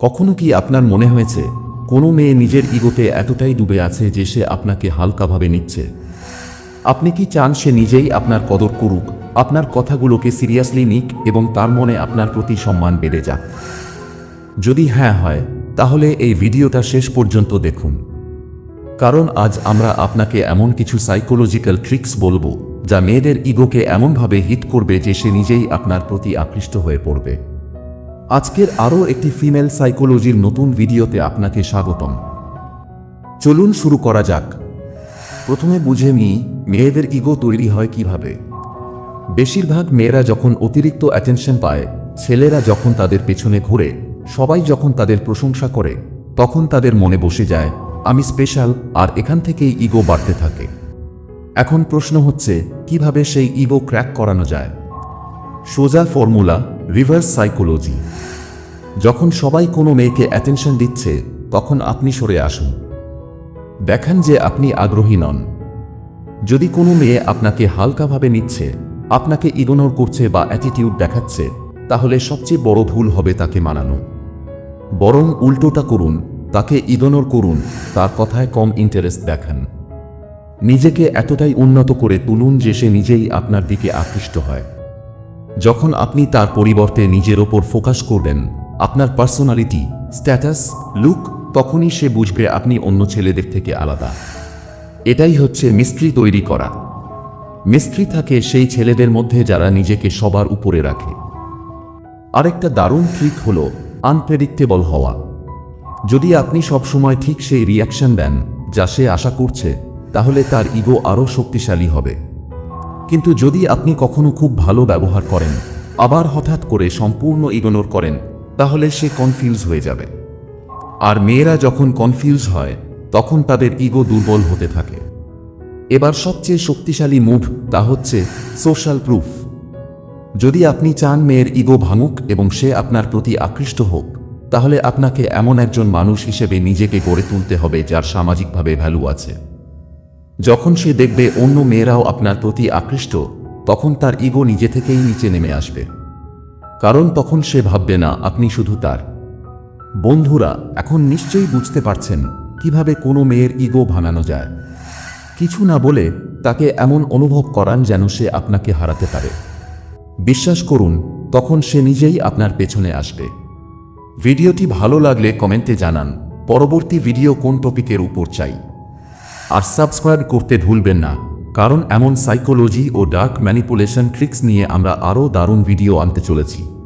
কখনো কি আপনার মনে হয়েছে, কোনো মেয়ে নিজের ইগোতে এতটাই ডুবে আছে যে সে আপনাকে হালকাভাবে নিচ্ছে? আপনি কি চান সে নিজেই আপনার কদর করুক, আপনার কথাগুলোকে সিরিয়াসলি নিক এবং তার মনে আপনার প্রতি সম্মান বেড়ে যাক? যদি হ্যাঁ হয়, তাহলে এই ভিডিওটা শেষ পর্যন্ত দেখুন। কারণ আজ আমরা আপনাকে এমন কিছু সাইকোলজিক্যাল ট্রিক্স বলব, যা মেয়েদের ইগোকে এমনভাবে হিট করবে যে সে নিজেই আপনার প্রতি আকৃষ্ট হয়ে পড়বে। আজকের আরও একটি ফিমেল সাইকোলজির নতুন ভিডিওতে আপনাকে স্বাগতম। চলুন শুরু করা যাক। প্রথমে বুঝে নিই, মেয়েদের ইগো তৈরি হয় কীভাবে। বেশিরভাগ মেয়েরা যখন অতিরিক্ত অ্যাটেনশন পায়, ছেলেরা যখন তাদের পেছনে ঘুরে, সবাই যখন তাদের প্রশংসা করে, তখন তাদের মনে বসে যায়, আমি স্পেশাল আর এখান থেকেই ইগো বাড়তে থাকে। এখন প্রশ্ন হচ্ছে, কীভাবে সেই ইগো ক্র্যাক করানো যায়? সোজা ফর্মুলা রিভার্স সাইকোলজি। যখন সবাই কোনো মেয়েকে অ্যাটেনশন দিচ্ছে, তখন আপনি সরে আসুন। দেখান যে আপনি আগ্রহী নন। যদি কোনো মেয়ে আপনাকে হালকাভাবে নিচ্ছে, আপনাকে ইগনোর করছে বা অ্যাটিটিউড দেখাচ্ছে, তাহলে সবচেয়ে বড় ভুল হবে তাকে মানানো। বরং উল্টোটা করুন, তাকে ইগনোর করুন, তার কথায় কম ইন্টারেস্ট দেখান। নিজেকে এতটাই উন্নত করে তুলুন যে সে নিজেই আপনার দিকে আকৃষ্ট হয়। যখন আপনি তার পরিবর্তে নিজের ওপর ফোকাস করবেন, আপনার পার্সোনালিটি, স্ট্যাটাস, লুক, তখনই সে বুঝবে আপনি অন্য ছেলেদের থেকে আলাদা। এটাই হচ্ছে মিস্ট্রি তৈরি করা। মিস্ট্রি থাকে সেই ছেলেদের মধ্যে যারা নিজেকে সবার উপরে রাখে। আরেকটা দারুণ ট্রিক হল আনপ্রেডিক্টেবল হওয়া। যদি আপনি সবসময় ঠিক সেই রিয়াকশন দেন, যা সে আশা করছে, তাহলে তার ইগো আরও শক্তিশালী হবে। কিন্তু যদি আপনি কখনো খুব ভালো ব্যবহার করেন, আবার হঠাৎ করে সম্পূর্ণ ইগনোর করেন, তাহলে সে কনফিউজ হয়ে যাবে। আর মেয়েরা যখন কনফিউজ হয়, তখন তাদের ইগো দুর্বল হতে থাকে। এবার সবচেয়ে শক্তিশালী মুভ তা হচ্ছে সোশ্যাল প্রুফ যদি আপনি চান মেয়ের ইগো ভাঙুক এবং সে আপনার প্রতি আকৃষ্ট হোক, তাহলে আপনাকে এমন একজন মানুষ হিসেবে নিজেকে গড়ে তুলতে হবে যার সামাজিকভাবে ভ্যালু আছে। যখন সে দেখবে অন্য মেয়েরাও আপনার প্রতি আকৃষ্ট, তখন তার ইগো নিজে থেকেই নিচে নেমে আসবে। কারণ তখন সে ভাববে না, আপনি শুধু তার। বন্ধুরা, এখন নিশ্চয়ই বুঝতে পারছেন কীভাবে কোনো মেয়ের ইগো ভাঙানো যায়। কিছু না বলে তাকে এমন অনুভব করান যেন সে আপনাকে হারাতে পারে। বিশ্বাস করুন, তখন সে নিজেই আপনার পেছনে আসবে। ভিডিওটি ভালো লাগলে কমেন্টে জানান, পরবর্তী ভিডিও কোন টপিকের উপর চাই? আর সাবস্ক্রাইব করতে ভুলবেন না। কারণ এমন সাইকোলজি ও ডার্ক ম্যানিপুলেশন ট্রিক্স নিয়ে আমরা আরও দারুণ ভিডিও আনতে চলেছি।